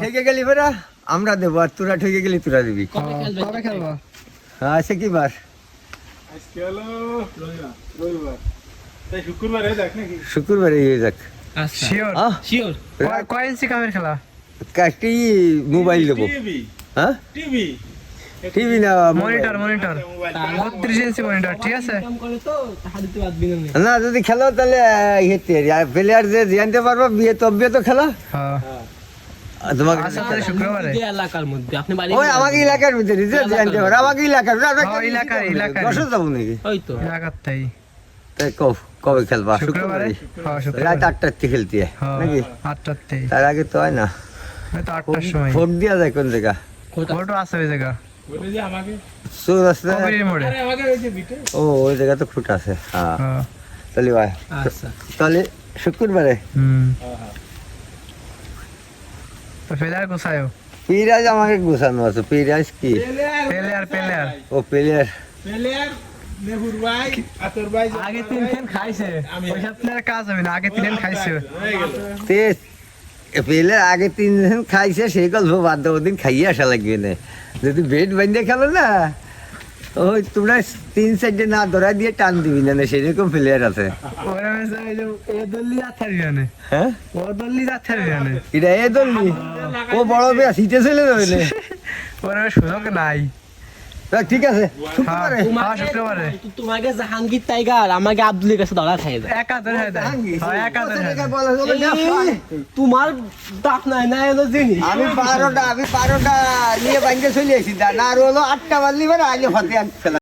ঠেকে গেলি ফেরা আমরা দেবো আর তোরা ঠেকে গেলি তোরা দিবি। কবে খেলব? হ্যাঁ সে কি বার? আজকে হলো রবিবার রবিবার। তাই শুক্রবারে দেখ নাকি? শুক্রবারে হয়ে যাক। আচ্ছা। খেলা? মোবাইল দেবো। হ্যাঁ? টিভি টিভি না মনিটর মনিটর। বত্রিশ ইঞ্চি মনিটর ঠিক আছে? না যদি খেলো তাহলে হেঁটে প্লেয়ার যে জানতে পারব বিয়ে তবে তো খেলা। হ্যাঁ। তোমাকে আচ্ছা শুক্রবারে। এলাকার মধ্যে আপনি বাড়ি ওই আমাকে এলাকার ভিতরে যে জানতে পারো আমাকে এলাকার না, আমরা এলাকার, এলাকার। দশে যাব নাকি ওই তো। এলাকার তাই তাই কব কবে খেলবা? শুক্রবারে? হ্যাঁ রাত আটটার থেকে খেলতে নাকি হ্যাঁ আটটার থেকে তার আগে তো হয় না। ওই তো আটটার সময়। ভোট দিয়া যায় কোন জায়গা? আছে ওই জায়গা। ও ওই জায়গা তো খুঁট আছে। হ্যাঁ। হ্যাঁ। তাহলে ভাই আচ্ছা। তাহলে শুক্রবারে? হুম। তো ফেলার কোথায় পিরাজ আমাকে গুছানো আছে পিরাজ কি? Player player. ও প্লেয়ার। প্লেয়ার আগে তিন দিন খাইছে। প্লেয়ার কাজ হবে না আগে তিন দিন খাইছে। তে প্লেয়ার আগে তিন দিন খাইছে সেই গল্প বাদ দেবো দিন খাইয়ে আসা লাগবে না। যদি বেড বান্ধে খেলো না ওই তোমরা তিন সাইডে না ধরা দিয়ে টান দিবি না সেরকম প্লেয়ার আছে। এ দল্লি যাত্রার হ্যাঁ? ও দল্লি জানে এটা এ ধরলি ও বড় বেয়া সিটে চলে যাবে না সুযোগ নাই। ঠিক আছে শুক্রবারে। হ্যাঁ, শুক্রবারে। তোমাকে জাহাঙ্গীর টাইগার আমাকে আব্দুলের কাছে ধরা খাই দেয়। এক হাজার হয়ে দেয়। হ্যাঁ এক না, তোমার দাঁত নাই না এলো জিনিস। আমি বারোটা আমি বারোটা নিয়ে বাইকে চলে আসি না আর হলো আটটা বাজলি মানে আইলে ফাতে ফেলা